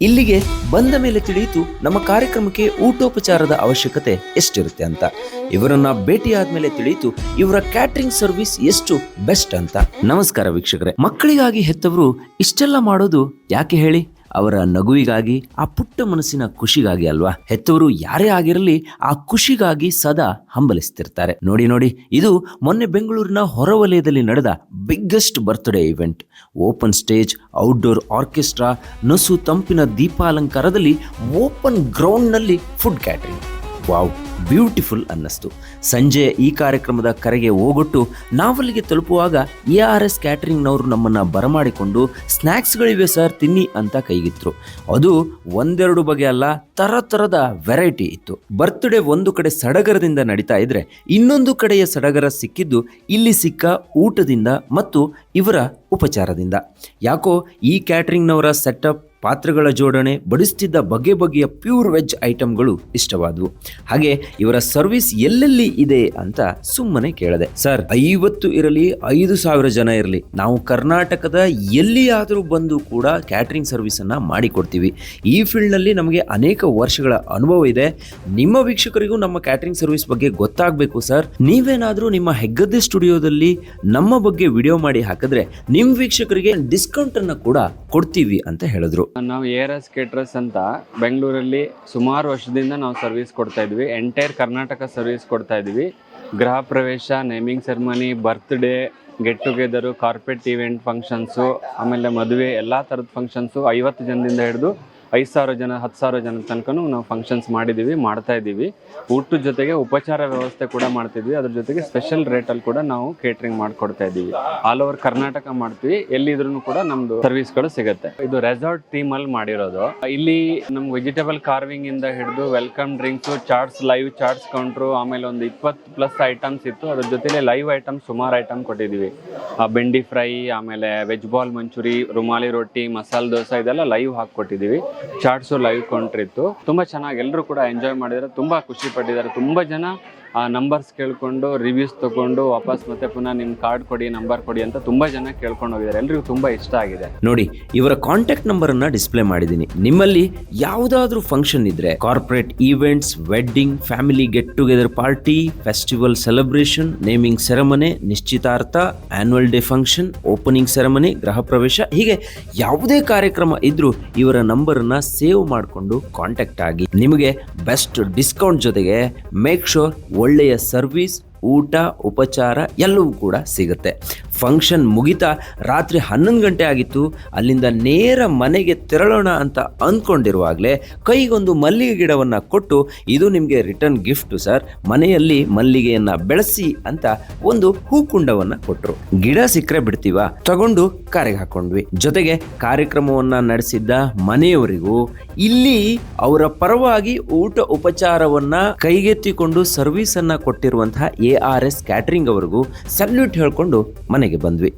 ಇಲ್ಲಿಗೆ ಬಂದ ಮೇಲೆ ತಿಳಿಯಿತು ನಮ್ಮ ಕಾರ್ಯಕ್ರಮಕ್ಕೆ ಊಟೋಪಚಾರದ ಅವಶ್ಯಕತೆ ಎಷ್ಟಿರುತ್ತೆ ಅಂತ. ಇವರನ್ನ ಭೇಟಿ ಆದ್ಮೇಲೆ ತಿಳಿಯಿತು ಇವರ ಕ್ಯಾಟ್ರಿಂಗ್ ಸರ್ವಿಸ್ ಎಷ್ಟು ಬೆಸ್ಟ್ ಅಂತ. ನಮಸ್ಕಾರ ವೀಕ್ಷಕರೇ. ಮಕ್ಕಳಿಗಾಗಿ ಹೆತ್ತವರು ಇಷ್ಟೆಲ್ಲ ಮಾಡೋದು ಯಾಕೆ ಹೇಳಿ? ಅವರ ನಗುವಿಗಾಗಿ, ಆ ಪುಟ್ಟ ಮನಸ್ಸಿನ ಖುಷಿಗಾಗಿ ಅಲ್ವಾ? ಹೆತ್ತವರು ಯಾರೇ ಆಗಿರಲಿ, ಆ ಖುಷಿಗಾಗಿ ಸದಾ ಹಂಬಲಿಸ್ತಿರ್ತಾರೆ. ನೋಡಿ ನೋಡಿ, ಇದು ಮೊನ್ನೆ ಬೆಂಗಳೂರಿನ ಹೊರವಲಯದಲ್ಲಿ ನಡೆದ biggest birthday event open stage outdoor orchestra ನಸು ತಂಪಿನ ದೀಪಾಲಂಕಾರದಲ್ಲಿ ಓಪನ್ ಗ್ರೌಂಡ್ನಲ್ಲಿ ಫುಡ್ ಕ್ಯಾಟ್ರಿಂಗ್ ವಾವ್, ಬ್ಯೂಟಿಫುಲ್ ಅನ್ನಿಸ್ತು. ಸಂಜೆ ಈ ಕಾರ್ಯಕ್ರಮದ ಕರೆಗೆ ಹೋಗೊಟ್ಟು ನಾವಲ್ಲಿಗೆ ತಲುಪುವಾಗ ಎ ಆರ್ ಎಸ್ ಕ್ಯಾಟ್ರಿಂಗ್ನವರು ನಮ್ಮನ್ನು ಬರಮಾಡಿಕೊಂಡು ಸ್ನ್ಯಾಕ್ಸ್ಗಳಿವೆ ಸರ್, ತಿನ್ನಿ ಅಂತ ಕೈಗಿತ್ತು ಅದು ಒಂದೆರಡು ಬಗೆ ಅಲ್ಲ ಥರದ ತರದ ವೆರೈಟಿ ಇತ್ತು. ಬರ್ತ್ಡೇ ಒಂದು ಕಡೆ ಸಡಗರದಿಂದ ನಡೀತಾ ಇದ್ರೆ, ಇನ್ನೊಂದು ಕಡೆಯ ಸಡಗರ ಸಿಕ್ಕಿದ್ದು ಇಲ್ಲಿ ಸಿಕ್ಕ ಊಟದಿಂದ ಮತ್ತು ಇವರ ಉಪಚಾರದಿಂದ. ಯಾಕೋ ಈ ಕ್ಯಾಟ್ರಿಂಗ್ನವರ ಸೆಟಪ್ ಪಾತ್ರೆಗಳ ಜೋಡಣೆ, ಬಡಿಸ್ತಿದ್ದ ಬಗೆ ಬಗೆಯ ಪ್ಯೂರ್ ವೆಜ್ ಐಟಮ್ಗಳು ಇಷ್ಟವಾದವು. ಹಾಗೆ ಇವರ ಸರ್ವಿಸ್ ಎಲ್ಲೆಲ್ಲಿ ಇದೆ ಅಂತ ಸುಮ್ಮನೆ ಕೇಳದೆ. ಸರ್, ಐವತ್ತು ಇರಲಿ, ಐದು ಸಾವಿರ ಜನ ಇರಲಿ, ನಾವು ಕರ್ನಾಟಕದ ಎಲ್ಲಿಯಾದರೂ ಬಂದು ಕೂಡ ಕ್ಯಾಟ್ರಿಂಗ್ ಸರ್ವಿಸ್ ಅನ್ನ ಮಾಡಿಕೊಡ್ತೀವಿ. ಈ ಫೀಲ್ಡ್ನಲ್ಲಿ ನಮಗೆ ಅನೇಕ ವರ್ಷಗಳ ಅನುಭವ ಇದೆ. ನಿಮ್ಮ ವೀಕ್ಷಕರಿಗೂ ನಮ್ಮ ಕ್ಯಾಟ್ರಿಂಗ್ ಸರ್ವಿಸ್ ಬಗ್ಗೆ ಗೊತ್ತಾಗಬೇಕು, ಸರ್. ನೀವೇನಾದರೂ ನಿಮ್ಮ ಹೆಗ್ಗದ್ದೆ ಸ್ಟುಡಿಯೋದಲ್ಲಿ ನಮ್ಮ ಬಗ್ಗೆ ವಿಡಿಯೋ ಮಾಡಿ ಹಾಕಿದ್ರೆ ನಿಮ್ಮ ವೀಕ್ಷಕರಿಗೆ ಡಿಸ್ಕೌಂಟ್ ಅನ್ನ ಕೂಡ ಕೊಡ್ತೀವಿ ಅಂತ ಹೇಳಿದ್ರು. ನಾವು ಎರ್ ಎಸ್ ಕೇಟ್ರಸ್ ಅಂತ ಬೆಂಗಳೂರಲ್ಲಿ ಸುಮಾರು ವರ್ಷದಿಂದ ನಾವು ಸರ್ವಿಸ್ ಕೊಡ್ತಾ ಇದ್ವಿ. ಎಂಟೈರ್ ಕರ್ನಾಟಕ ಸರ್ವಿಸ್ ಕೊಡ್ತಾ ಇದ್ವಿ. ಗೃಹ ಪ್ರವೇಶ naming ceremony birthday get together corporate event functions ಆಮೇಲೆ ಮದುವೆ, ಎಲ್ಲ ಥರದ ಫಂಕ್ಷನ್ಸು ಐವತ್ತು ಜನದಿಂದ ಹಿಡಿದು ಐದು ಸಾವಿರ ಜನ, ಹತ್ತು ಸಾವಿರ ಜನ ತನಕನೂ ನಾವು ಫಂಕ್ಷನ್ಸ್ ಮಾಡಿದ್ದೀವಿ, ಮಾಡ್ತಾ ಇದ್ದೀವಿ. ಊಟದ ಜೊತೆಗೆ ಉಪಚಾರ ವ್ಯವಸ್ಥೆ ಕೂಡ ಮಾಡ್ತಿದ್ವಿ. ಅದ್ರ ಜೊತೆಗೆ ಸ್ಪೆಷಲ್ ರೇಟಲ್ಲಿ ಕೂಡ ನಾವು ಕೇಟ್ರಿಂಗ್ ಮಾಡಿಕೊಡ್ತಾ ಇದ್ದೀವಿ. ಆಲ್ ಓವರ್ ಕರ್ನಾಟಕ ಮಾಡ್ತೀವಿ. ಎಲ್ಲಿದ್ರು ಕೂಡ ನಮ್ದು ಸರ್ವಿಸ್ಗಳು ಸಿಗುತ್ತೆ. ಇದು ರೆಸಾರ್ಟ್ ಥೀಮ್ ಅಲ್ಲಿ ಮಾಡಿರೋದು. ಇಲ್ಲಿ ನಮ್ ವೆಜಿಟೇಬಲ್ ಕಾರ್ವಿಂಗ್ ಇಂದ ಹಿಡಿದು welcome drinks chats live chats counter ಆಮೇಲೆ ಒಂದು ಇಪ್ಪತ್ತು ಪ್ಲಸ್ ಐಟಮ್ಸ್ ಇತ್ತು. ಅದ್ರ ಜೊತೆಲಿ ಲೈವ್ ಐಟಮ್ ಸುಮಾರು ಐಟಮ್ ಕೊಟ್ಟಿದ್ದೀವಿ. ಬೆಂಡಿ ಫ್ರೈ, ಆಮೇಲೆ ವೆಜ್ ಬಾಲ್ ಮಂಚೂರಿ, ರುಮಾಲಿ ರೊಟ್ಟಿ, ಮಸಾಲೆ ದೋಸೆ, ಇದೆಲ್ಲ ಲೈವ್ ಹಾಕೊಟ್ಟಿದ್ದೀವಿ ಚಾಟ್ಸು ಲೈವ್ ಕೊಂಟ್ರಿತ್ತು ತುಂಬ ತುಂಬಾ ಚೆನ್ನಾಗಿ ಎಲ್ಲರೂ ಕೂಡ ಎಂಜಾಯ್ ಮಾಡಿದ್ದಾರೆ ತುಂಬ ಖುಷಿ ಪಟ್ಟಿದ್ದಾರೆ. ತುಂಬಾ ಜನ ಆ ನಂಬರ್ಸ್ ಕೇಳ್ಕೊಂಡು ರಿವ್ಯೂಸ್ ತಗೊಂಡು ವಾಪಸ್ ಮತ್ತೆ ಪುನಃ ನಿಮ್ ಕಾರ್ಡ್ ಕೊಡಿ ನಂಬರ್ ಕೊಡಿ ಅಂತ ತುಂಬಾ ಜನ ಕೇಳ್ಕೊಂಡು ಹೋಗಿದ್ದಾರೆ. ಎಲ್ರಿಗೂ ತುಂಬಾ ಇಷ್ಟ ಆಗಿದೆ. ನೋಡಿ, ಇವರ ಕಾಂಟ್ಯಾಕ್ಟ್ ನಂಬರ್ ಅನ್ನ ಡಿಸ್ಪ್ಲೇ ಮಾಡಿದ್ದೀನಿ. ನಿಮ್ಮಲ್ಲಿ ಯಾವುದಾದ್ರೂ ಫಂಕ್ಷನ್ ಇದ್ರೆ corporate events wedding family get together party festival celebration naming ceremony ನಿಶ್ಚಿತಾರ್ಥ annual day function opening ceremony ಗೃಹ ಪ್ರವೇಶ ಹೀಗೆ ಯಾವುದೇ ಕಾರ್ಯಕ್ರಮ ಇದ್ರೂ ಇವರ ನಂಬರ್ ಅನ್ನ ಸೇವ್ ಮಾಡಿಕೊಂಡು ಕಾಂಟ್ಯಾಕ್ಟ್ ಆಗಿ. ನಿಮಗೆ ಬೆಸ್ಟ್ ಡಿಸ್ಕೌಂಟ್ ಜೊತೆಗೆ ಮೇಕ್ ಶೋರ್ ಒಳ್ಳೆಯ ಸರ್ವಿಸ್ ಊಟ, ಉಪಚಾರ ಎಲ್ಲವೂ ಕೂಡ ಸಿಗುತ್ತೆ. ಫಂಕ್ಷನ್ ಮುಗಿತಾ ರಾತ್ರಿ ಹನ್ನೊಂದು ಗಂಟೆ ಆಗಿತ್ತು. ಅಲ್ಲಿಂದ ನೇರ ಮನೆಗೆ ತೆರಳೋಣ ಅಂತ ಅಂದ್ಕೊಂಡಿರುವಾಗಲೇ ಕೈಗೊಂದು ಮಲ್ಲಿಗೆ ಗಿಡವನ್ನು ಕೊಟ್ಟು, ಇದು ನಿಮಗೆ ರಿಟರ್ನ್ ಗಿಫ್ಟ್ ಸರ್ ಮನೆಯಲ್ಲಿ ಮಲ್ಲಿಗೆಯನ್ನು ಬೆಳೆಸಿ ಅಂತ ಒಂದು ಹೂಕುಂಡವನ್ನು ಕೊಟ್ಟರು ಗಿಡ ಸಿಕ್ಕರೆ ಬಿಡ್ತೀವ? ತಗೊಂಡು ಕಾರಿಗೆ ಹಾಕೊಂಡ್ವಿ. ಜೊತೆಗೆ ಕಾರ್ಯಕ್ರಮವನ್ನು ನಡೆಸಿದ್ದ ಮನೆಯವರಿಗೂ, ಇಲ್ಲಿ ಅವರ ಪರವಾಗಿ ಊಟ, ಉಪಚಾರವನ್ನು ಕೈಗೆತ್ತಿಕೊಂಡು ಸರ್ವಿಸನ್ನು ಕೊಟ್ಟಿರುವಂತಹ ಎ ಆರ್ ಎಸ್ ಕ್ಯಾಟ್ರಿಂಗ್ ಅವರಿಗೂ ಸಲ್ಯೂಟ್ ಹೇಳ್ಕೊಂಡು ಮನೆಗೆ ಬಂದ್ವಿ.